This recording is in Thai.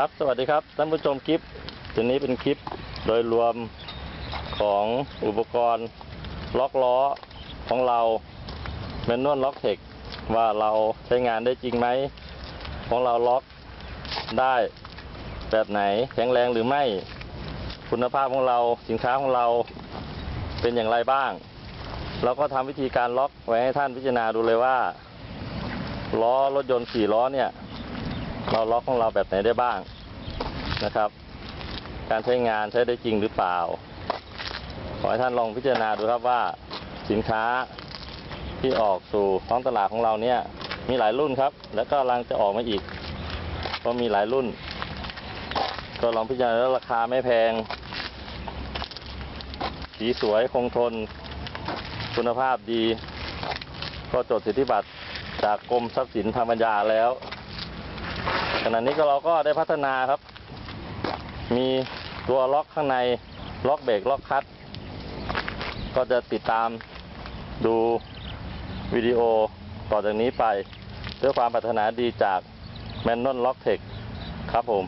ครับ สวัสดีครับ ท่านผู้ชมคลิปตัวนี้เป็นคลิปโดยรวมของอุปกรณ์ล็อกล้อของเราเมนนวลล็อกเทคว่าเราใช้งานได้จริงไหม ของเราล็อกได้แบบไหนแข็งแรงหรือไม่ คุณภาพของเราสินค้าของเราเป็นอย่างไรบ้าง เราก็ทำวิธีการล็อกไว้ให้ท่านพิจารณาดูเลยว่าล้อรถยนต์สี่ล้อเนี่ย เราล็อกของเราแบบไหนได้บ้างนะครับ การใช้งานใช้ได้จริงหรือเปล่า ขอให้ท่านลองพิจารณาดูครับว่าสินค้าที่ออกสู่ท้องตลาดของเราเนี่ยมีหลายรุ่นครับ แล้วก็กำลังจะออกมาอีก ก็มีหลายรุ่น ก็ลองพิจารณาแล้วราคาไม่แพง สีสวยคงทน คุณภาพดี ก็จดสิทธิบัตรจากกรมทรัพย์สินทางปัญญาแล้ว ขณะนี้ก็เราก็ได้พัฒนาครับ มีตัวล็อกข้างในล็อกเบรกล็อกคัตก็จะติดตามดูวิดีโอต่อจากนี้ไป ด้วยความปรารถนาดีจากแมนน l ล็อกเทคครับผม